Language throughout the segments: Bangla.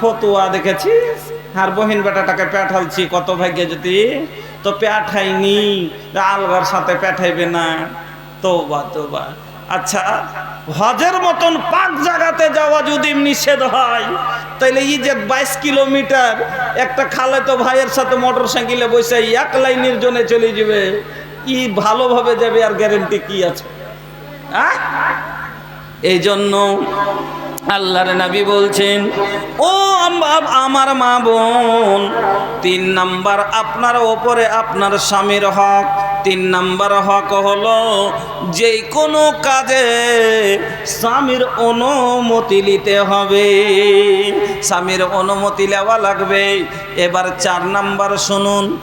ফতুয়া দেখেছিস? আর বহিন বেটাটাকে পেঠালছি, কত ভাগ্যে যদি? তো পেঠাইনি আলগার সাথে পেঠাইবে না। তো বা তো বা আচ্ছা হজের মতন পাঁচ জায়গাতে যাওয়া যদি নিষেধ হয় তাহলে এই যে বাইশ কিলোমিটার, একটা খালে তো ভাইয়ের সাথে মোটর সাইকেলে বসে এক লাইনের জন্য চলে যাবে, ই ভালোভাবে যাবে আর গ্যারেন্টি কি আছে? এই জন্য আল্লাহর নবী বলছেন, ও আম- আমার মা বোন, তিন নাম্বার আপনার ওপরে আপনার স্বামীর হক, তিন নাম্বার হক হলো যে কোনো কাজে স্বামীর অনুমতি নিতে হবে। স্বামীর অনুমতি নেওয়া লাগবে। এবার চার নাম্বার শুনুন,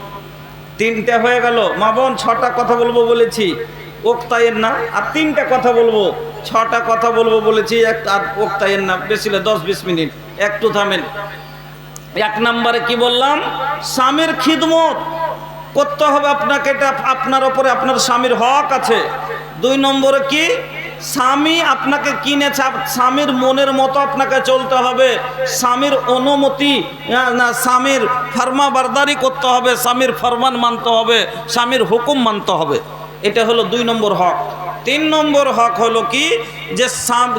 তিনটে হয়ে গেল। মা বোন, ছটা কথা বলব বলেছি। ওক্তায়ের না, আর তিনটা কথা বলব। ছটা কথা বলব বলেছি, এক আর ওক্তায়ের না বেশি দশ বিশ মিনিট। একটু থামেন। এক নম্বরে কি বললাম? স্বামীর খিদমত করতে হবে আপনাকে, এটা আপনার ওপরে আপনার স্বামীর হক আছে। দুই নম্বরে কি? স্বামী আপনাকে আপ- স্বামীর মনের মতো আপনাকে চলতে হবে। স্বামীর অনুমতি না, স্বামীর ফরমা বারদারি করতে হবে, স্বামীর ফরমান মানতে হবে, স্বামীর হুকুম মানতে হবে। এটা হলো দুই নম্বর হক। তিন নম্বর হক হলো কি? যে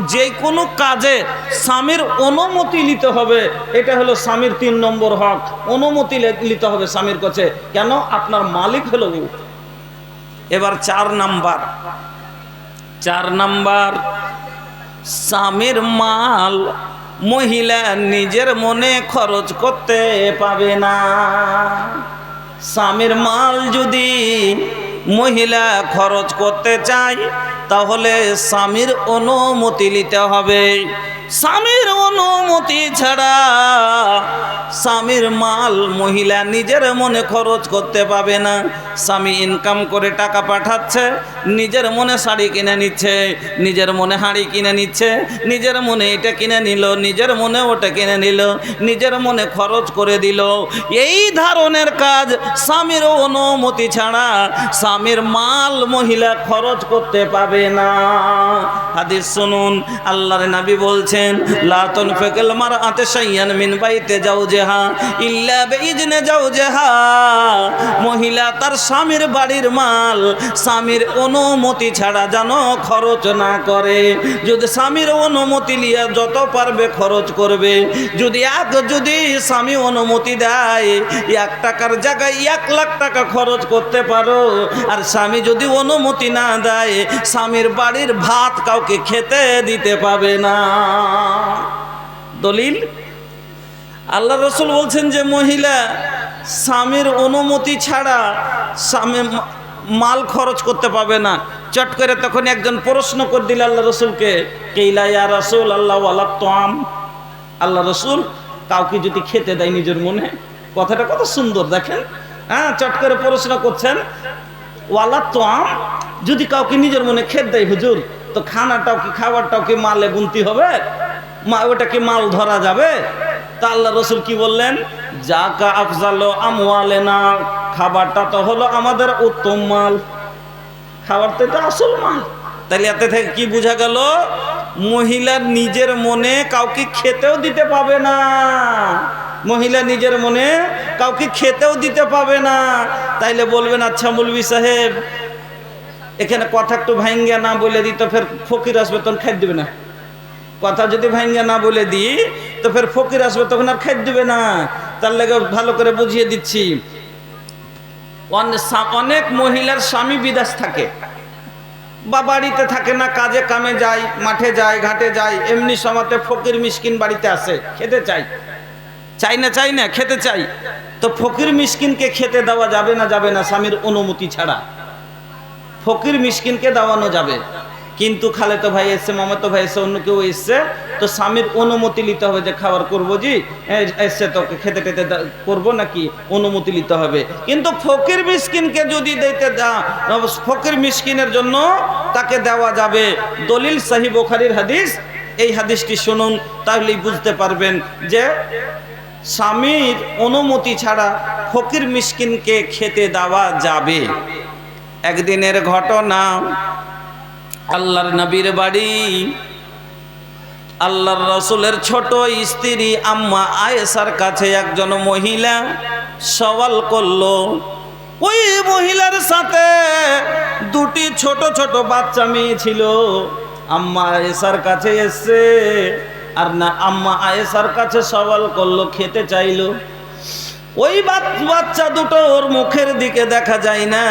যে কোনো কাজে স্বামীর অনুমতি নিতে হবে। এটা হলো স্বামীর তিন নম্বর হক। অনুমতি নিতে হবে স্বামীর কাছে। কেন? আপনার মালিক হলো। এবার চার নাম্বার। চার নাম্বার, স্বামীর মাল মহিলা নিজের মনে খরচ করতে পাবে না। স্বামীর মাল যদি মহিলা খরচ করতে চায়, তাহলে স্বামীর অনুমতি নিতে হবে। স্বামীর অনুমতি ছাড়া স্বামীর মাল মহিলা নিজের মনে খরচ করতে পাবে না। স্বামী ইনকাম করে টাকা পাঠাচ্ছে, নিজের মনে শাড়ি কিনে নিচ্ছে, নিজের মনে হাঁড়ি কিনে নিচ্ছে, নিজের মনে এটা কিনে নিল, নিজের মনে ওটা কিনে নিল, নিজের মনে খরচ করে দিল। এই ধরনের কাজ স্বামীর অনুমতি ছাড়া স্বামীর মাল মহিলা খরচ করতে পাবে না। হাদিস শুনুন, আল্লাহর নবী বলছেন লাতন ফেকেল মার আতে সাইয়ান মিন বাইতে যাও জেহা ইল্লা বেইজনে যাও জেহা মহিলা তার স্বামীর বাড়ির মাল স্বামীর অনুমতি ছাড়া যেন খরচ না করে। যদি স্বামীর অনুমতি লিয়া যত পারবে খরচ করবে। যদি এক, যদি স্বামী অনুমতি দেয়, এক টাকার জায়গায় এক লাখ টাকা খরচ করতে পারো। আর স্বামী যদি অনুমতি না দেয়, স্বামীর বাড়ির ভাত কাউকে খেতে দিতে পাবে না। দলিল? আল্লাহ রসুল বলছেন যে, মহিলা, স্বামীর অনুমতি ছাড়া স্বামী মাল খরচ করতে পাবে না। চট করে তখন একজন প্রশ্ন করে দিল আল্লাহ রসুলকে, কেইলা ইয়া রসুল আল্লাহ আল্লাহ আল্লাহ রসুল, কাউকে যদি খেতে দেয় নিজের মনে? কথাটা কত সুন্দর, দেখেন। হ্যাঁ চট করে প্রশ্ন করছেন। ওয়ালা তো আম যদি কাউকে নিজের মনে খেত দেয়, হুজুর, তো খানাটাও কি, খাবারটাও কি মালে গুনতি হবে? মা ওটা কি মাল ধরা যাবে? তা আল্লাহ রসুল কি বললেন? যা কা আফজালো আমওয়ালে না খাবারটা তো হলো আমাদের উত্তম মাল। খাবার তো এটা আসল মাল। তাহলে এতে থেকে কি বোঝা গেল? মহিলার নিজের মনে কাউকে খেতেও দিতে পাবে না। মহিলা নিজের মনে কাউকে খেতেও দিতে পাবে না। তাইলে বলবেন আচ্ছা মুলবি সাহেব, এখানে কথা একটু ভাঙ্গা না বলে দিই, তো ফের ফকির আসবে তখন খাই দিবে না। কথা যদি ভাঙ্গা না বলে দিই, তো ফের ফকির আসবে তখন আর খাই দিবে না। তার লেগে ভালো করে বুঝিয়ে দিচ্ছি। অনেক মহিলার স্বামী বিদেশ থাকে। বা বাড়িতে থাকে না, কাজে কামে যায়, মাঠে যায়, ঘাটে যায়, এমনি সময়তে ফকির মিসকিন বাড়িতে আসে, খেতে চাই চাই না চাই না, খেতে চাই। তো ফকির মিসকিনকে খেতে দেওয়া যাবে না যাবে না স্বামীর অনুমতি ছাড়া। ফকির মিসকিনকে দেওয়ানো যাবে। কিন্তু খালেতো ভাই এসছে, মামাতো ভাই এসছে, অন্য কেউ এসছে, তো স্বামীর অনুমতি নিতে হবে যে খাবার করব জি এসছে তোকে খেতে দা- করব নাকি অনুমতি নিতে হবে। কিন্তু ফকির মিসকিনকে যদি দিতে ফকির মিসকিনের জন্য তাকে দেওয়া যাবে। দলিল সাহি বোখারির হাদিস, এই হাদিসটি শুনুন, তাহলেই বুঝতে পারবেন যে স্বামীর অনুমতি ছাড়া ফকির মিসকিনকে খেতে দেওয়া যাবে। একদিনের ঘটনা, আল্লাহর নবীর বাড়ি, আল্লাহর রসুলের ছোট স্ত্রী আম্মা আয়েসার কাছে একজন মহিলা সওয়াল করল, ওই মহিলার সাথে দুটি ছোট ছোট বাচ্চা মেয়ে ছিল। আম্মা আয়েসার কাছে এসছে আর না আম্মা আয়েসার কাছে সওয়াল করল, খেতে চাইলো। ওই বাচ- বাচ্চা দুটো ওর মুখের দিকে দেখা যায় না।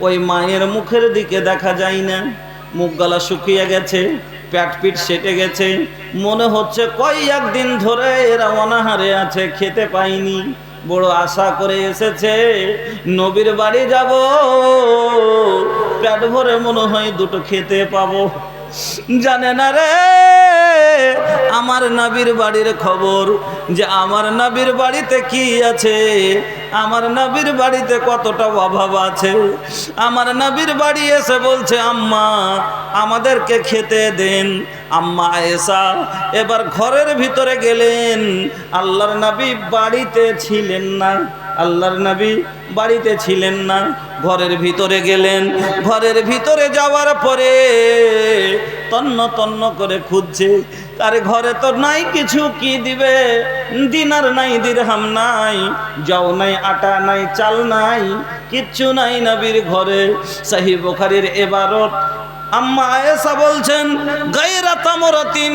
ওই মায়ের মুখের দিকে দেখা যায় না। মুখ গলা শুকিয়ে গেছে পেট পিট সেটে গেছে। মনে হচ্ছে কয়েক দিন ধরে এরা অনাহারে আছে, খেতে পাইনি। বড় আশা করে এসেছে, নবীর বাড়ি যাব। পেট ভরে মনে হয় দুটো খেতে পাবো। জানে না রে আমার নবীর বাড়ির খবর যে আমার নবীর বাড়িতে কি আছে? আমার নবীর বাড়িতে কতটা অভাব আছে? আমার নবীর বাড়ি এসে বলছে, আম্মা, আমাদেরকে খেতে দেন। আম্মা এসা এবার ঘরের ভিতরে গেলেন। আল্লাহর নবী বাড়িতে ছিলেন না। আল্লাহর নবী বাড়িতে ছিলেন না। ঘরের ভিতরে গেলেন। ঘরের ভিতরে যাওয়ার পরে তন্ন তন্ন করে খুঁজছে তার ঘরে তো নাই কিছু, কি দিবে? দিনার নাই, দিরহাম নাই, যাও নাই, আটা নাই, চাল নাই, কিচ্ছু নাই নবীর ঘরে। সাহি বোখারির এবারত আম্মা আয়েশা বলছেন, গায়রা তামরাতিন,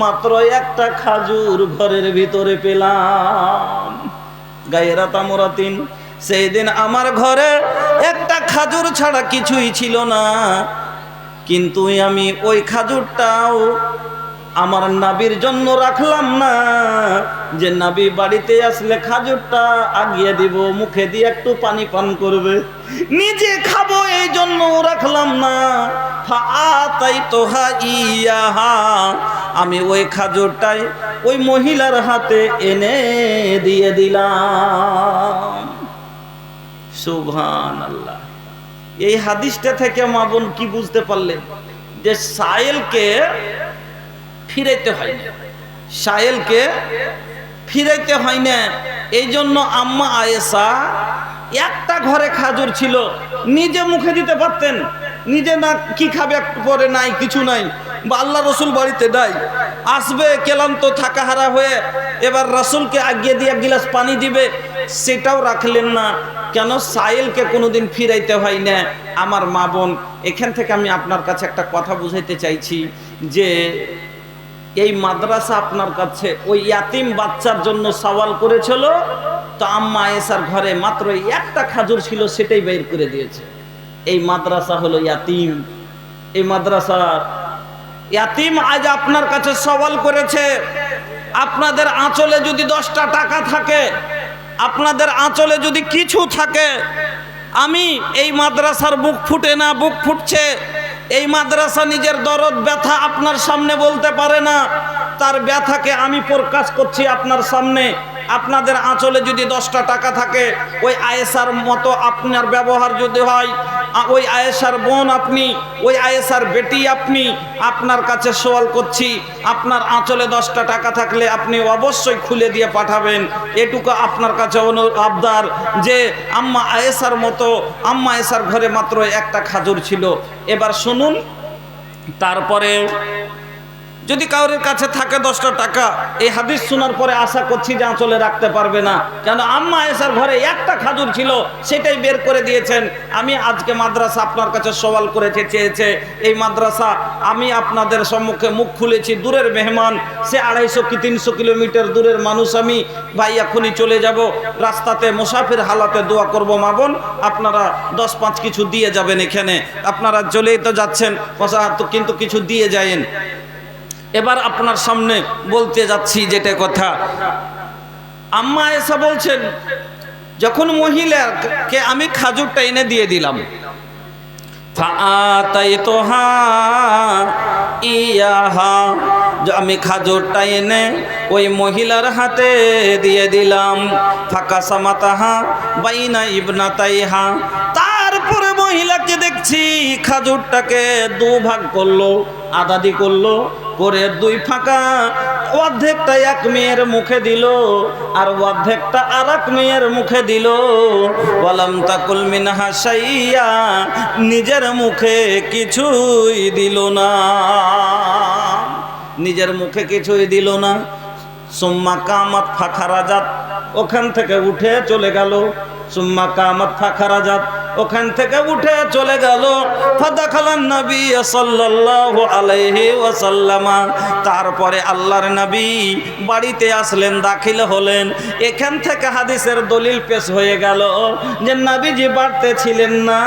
মাত্র একটা খাজুর ঘরের ভিতরে পেলাম। গায়েরা তামরাতিন সেই দিন আমার ঘরে একটা খাজুর ছাড়া কিছুই ছিল না। কিন্তু আমি ওই খাজুরটাও আমার নাবির জন্য রাখলাম না। যে নাবি বাড়িতে আসলে খাজুরটা আগিয়ে দিব, মুখে দিয়ে একটু পানি পান করবে। নিজে খাব এই জন্য রাখলাম না। তাই তোহা ইয়াহা আমি ওই খাজুরটাই ওই মহিলার হাতে এনে দিয়ে দিলাম। সুভান আল্লাহ এই হাদিসটা থেকে মা বোন কি বুঝতে পারলেন? যে সায়েলকে ফিরাইতে হয়। না সায়েলকে ফিরাইতে হয় না। এই জন্য আম্মা আয়েসা একটা ঘরে খাজুর ছিল। নিজে মুখে দিতে পারতেন। নিজে না কি খাবে পরে নাই, কিছু নাই। বা আল্লাহ রসুল বাড়িতে নাই আসবে, কেলান্ত, থাকা হারা হয়ে এবার রসুলকে আগিয়ে দিয়ে এক গিলাস পানি দিবে। সেটাও রাখলেন না। কেন? সাইলকে কোনোদিন ফিরাইতে হয় না। আমার মা বোন, এখান থেকে আমি আপনার কাছে একটা কথা বুঝাইতে চাইছি যে, এই মাদ্রাসা আপনার কাছে ওই ইয়াতিম বাচ্চার জন্য সওয়াল করেছিল, তো আম্মা এসার ঘরে মাত্র একটা খাজুর ছিল, সেটাই বের করে দিয়েছে। এই মাদ্রাসা হলো ইয়াতিম। এই মাদ্রাসা, ইয়াতিম আজ আপনার কাছে সওয়াল করেছে, আপনাদের আঁচলে যদি দশটা টাকা থাকে আপনাদের আঁচলে যদি কিছু থাকে, আমি এই মাদ্রাসার বুক ফুটে না, বুক ফুটছে। এই মাদ্রাসা নিজের দরদ, ব্যথা আপনার সামনে বলতে পারে না। তার ব্যথাকে আমি প্রকাশ করছি আপনার সামনে। আপনাদের আঁচলে যদি দশটা টাকা থাকে, ওই আয়েসার মতো আপনার ব্যবহার যদি হয় ওই আয়েসার বোন আপনি, ওই আয়েসার বেটি আপনি, আপনার কাছে সওয়াল করছি, আপনার আঁচলে দশটা টাকা থাকলে আপনি অবশ্যই খুলে দিয়ে পাঠাবেন। এটুকু আপনার কাছে অনু- আবদার যে, আম্মা আয়েসার মতো, আম্মা আয়েসার ঘরে মাত্র একটা খাজুর ছিল। এবার শুনুন তারপরে যদি কারোর কাছে থাকে দশটা টাকা, এই হাদিস শোনার পরে আশা করছি যে আঁচলে রাখতে পারবে না। কেন আম্মা এসার ঘরে একটা খাজুর ছিল, সেটাই বের করে দিয়েছেন। আমি আজকে মাদ্রাসা আপনার কাছে সওয়াল করেছে, চেয়েছে, এই মাদ্রাসা আমি আপনাদের সম্মুখে মুখ খুলেছি, দূরের মেহমান, সে আড়াইশো কি তিনশো কিলোমিটার দূরের মানুষ আমি। ভাই, এখনই চলে যাব, রাস্তাতে মুসাফির হালাতে দোয়া করব, মা বোন, আপনারা দশ পাঁচ কিছু দিয়ে যাবেন এখানে। আপনারা চলেই তো যাচ্ছেন কিন্তু কিছু দিয়ে যায়েন। এবার আপনার সামনে বলতে যাচ্ছি যেটা কথা। আম্মা এসা বলছেন, যখন মহিলাকে আমি খাজুরটা এনে দিয়ে দিলাম আমি খাজুরটা এনে ওই মহিলার হাতে দিয়ে দিলাম। ফাঁকা সামাতাহা বাইনা ইবনাতাইহা, তারপরে মহিলাকে দেখছি খাজুরটাকে দু ভাগ করল, আদাদি করল করে দুই ফাঁকা। অর্ধেকটা এক মেয়ের মুখে দিল, আর অর্ধেকটা আর এক মেয়ের মুখে দিল। বলাম তাকুল মিনহা সাইয়া নিজের মুখে কিছুই দিল না। নিজের মুখে কিছুই দিল না। সুম্মা কামাত ফাখারাজাত, ওখান থেকে উঠে চলে গেল। সুম্মা কামাত ফাখারাজাত ওখান থেকে উঠে চলে গেল। তারপরে আল্লাহর নবী বাড়িতে আসলেন, দাখিল হলেন। এখান থেকে হাদিসের দলিল পেশ হয়ে গেল যে নবীজি বাড়তে ছিলেন না।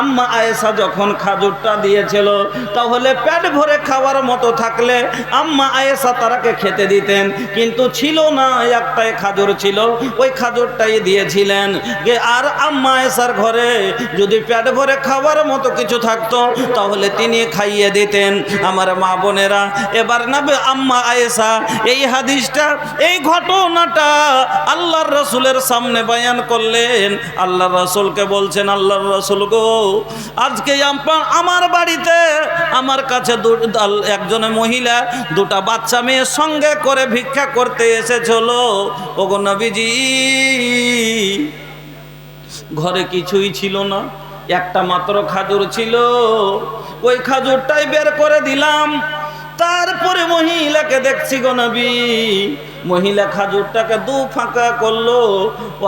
আম্মা আয়েশা যখন খাজুরটা দিয়েছিল, তাহলে পেট ভরে খাওয়ার মতো থাকলে আম্মা আয়েশা তারাকে খেতে দিতেন। কিন্তু ছিল না, একটাই খাজুর ছিল, ওই খাজুরটাই দিয়েছিলেন। যে আর আম্মা আয়েশার ঘরে যদি পেট ভরে খাওয়ার মতো কিছু থাকতো, তাহলে তিনি খাইয়ে দিতেন। আমার মা বোনেরা, এবার নাবে আম্মা আয়েশা, এই হাদিসটা, এই ঘটনাটা আল্লাহর রসুলের সামনে বয়ান করলেন। আল্লাহর রসুলকে বলছেন, আল্লাহর রসুল গো, আজকে আমার বাড়িতে আমার কাছে একজন মহিলা, দুটা বাচ্চা মেয়ের সঙ্গে করে ভিক্ষা করতে এসেছিল। ওগো নবীজি ঘরে কিছুই ছিল না, একটা মাত্র খাজুর ছিল। ওই খাজুরটাই বের করে দিলাম। তারপরে মহিলাকে দেখছি গো নবী মহিলা খাজুরটাকে দু ফাঁকা করল,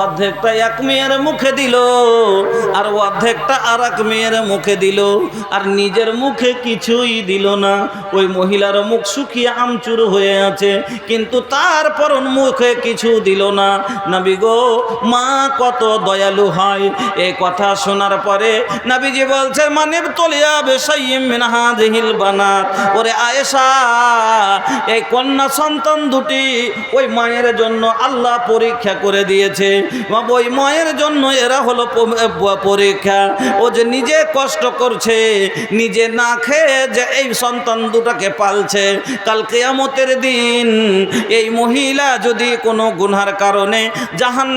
অর্ধেকটা এক মেয়ের মুখে দিল, আর অর্ধেকটা আর এক মেয়ের মুখে দিল, আর নিজের মুখে কিছুই দিল না। ওই মহিলার মুখ শুকিয়ে আমচুর হয়ে আছে, কিন্তু তারপর মুখে কিছু দিল না। নবী গো, মা কত দয়ালু হয়। এই কথা শোনার পরে নবীজি বলছে মানে তলিয়া বেসাইম মিনহা বানাত। ওরে আয়েশা, এই কন্যা সন্তান দুটি ওই মায়ের জন্য আল্লাহ পরীক্ষা করে দিয়েছে। ওই মায়ের জন্য এরা হলো পরীক্ষা। ও যে নিজে কষ্ট করছে, নিজে না খেয়ে যে এই সন্তান দুটাকে পালছে। কাল কেয়ামতের দিন এই মহিলা যদি কোনো গুনহার কারণে জাহান